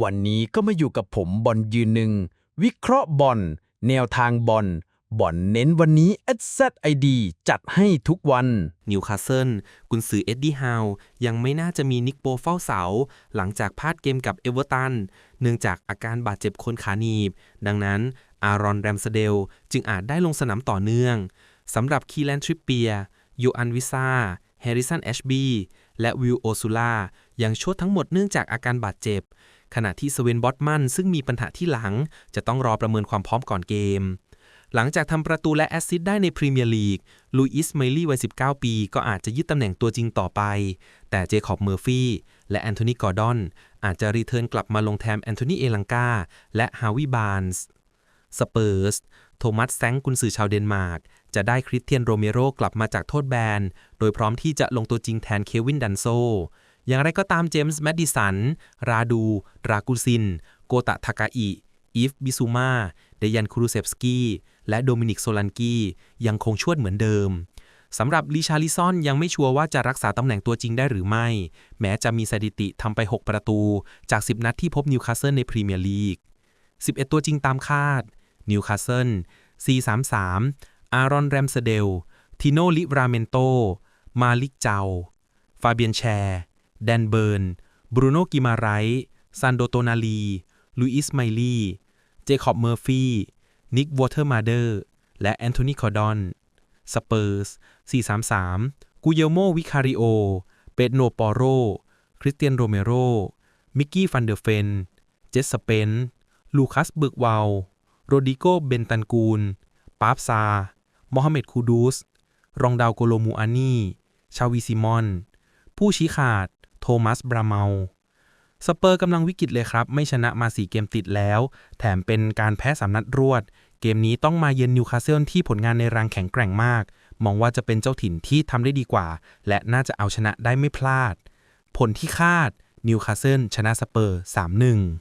วันนี้ก็มาอยู่กับผมบอลยืนหนึ่ง วิเคราะห์บอลแนวทางบอลบอลเน้นวันนี้ SZID จัดให้ทุกวันนิวคาสเซิลกุนซือเอ็ดดี้ฮาวยังไม่น่าจะมีนิกโปเฝ้าเสา หลังจากพลาดเกมกับเอเวอร์ตัน เนื่องจากอาการบาดเจ็บคนขาหนีบ ดังนั้นอารอนแรมสเดลจึงอาจได้ลงสนามต่อเนื่องสำหรับคีแลนทริปเปียโยอันวิซาแฮริสันแอชบีและวิลโอซูล่ายังชดทั้งหมดเนื่องจากอาการบาดเจ็บ ขณะที่สเวนบอตมันซึ่งมีปัญหาที่หลัง จะต้องรอประเมินความพร้อมก่อนเกม หลังจากทำประตูและแอสซิสต์ได้ในพรีเมียร์ลีกลูอิสไมลี่วัย 19 ปี ก็อาจจะยึดตำแหน่งตัวจริงต่อไป แต่เจคอบเมอร์ฟี่และแอนโทนีกอร์ดอนอาจจะรีเทิร์นกลับมาลงแทนแอนโทนีเอลังกาและฮาวิบานส์สเปอร์สโทมัสแซงกุนซือชาวเดนมาร์ก จะได้คริสเตียนโรเมโรกลับมาจากโทษแบน โดยพร้อมที่จะลงตัวจริงแทนเควินดันโซ อย่างไรก็ตามเจมส์แมดดิสัน ราดู รากูซิน โกตะทากาอิ อีฟ บิซูมา เดยันครูเซฟสกี้ และโดมินิกโซลันกี้ยังคงชวดเหมือนเดิมสำหรับลิชาลิซอนยังไม่ชัวร์ว่าจะรักษาตำแหน่งตัวจริงได้หรือไม่ แม้จะมีสถิติทำไป 6 ประตู จาก 10 นัดที่พบนิวคาสเซิลในพรีเมียร์ลีก 11 ตัวจริงตามคาด นิวคาสเซิล 433 อารอนแรมสเดล ทิโนลิราเมนโต มาลิกเจา ฟาเบียนแชร์ แดนเบิร์น บรูโนกิมาไรซันโดโตนาลี ลุอิสไมลี่เจคอบเมอร์ฟี่ นิกวอเตอร์มาเดอร์ และแอนโทนีคอร์ดอน สเปอร์ส 433 กูเยลโมวิคาริโอ เปโนปอโร คริสเตียนโรเมโร มิกกี้ฟันเดอร์เฟน เจสสเปน ลูคัสเบิร์กวาลโรดิโก เบนตันกูล ปาบซาโมฮัมเหม็ดคูดูส รองดาวโกโลมูอานี ชาวีซิมอน ผู้ชี้ขาด โทมัส บราเมาสเปอร์กำลังวิกฤตเลยครับ ไม่ชนะมา 4 เกมติดแล้ว แถมเป็นการแพ้สามนัดรวด เกมนี้ต้องมาเยือนนิวคาสเซิลที่ผลงานในรังแข็งแกร่งมาก มองว่าจะเป็นเจ้าถิ่นที่ทำได้ดีกว่า และน่าจะเอาชนะได้ไม่พลาด ผลที่คาดนิวคาสเซิลชนะสเปอร์ 3-1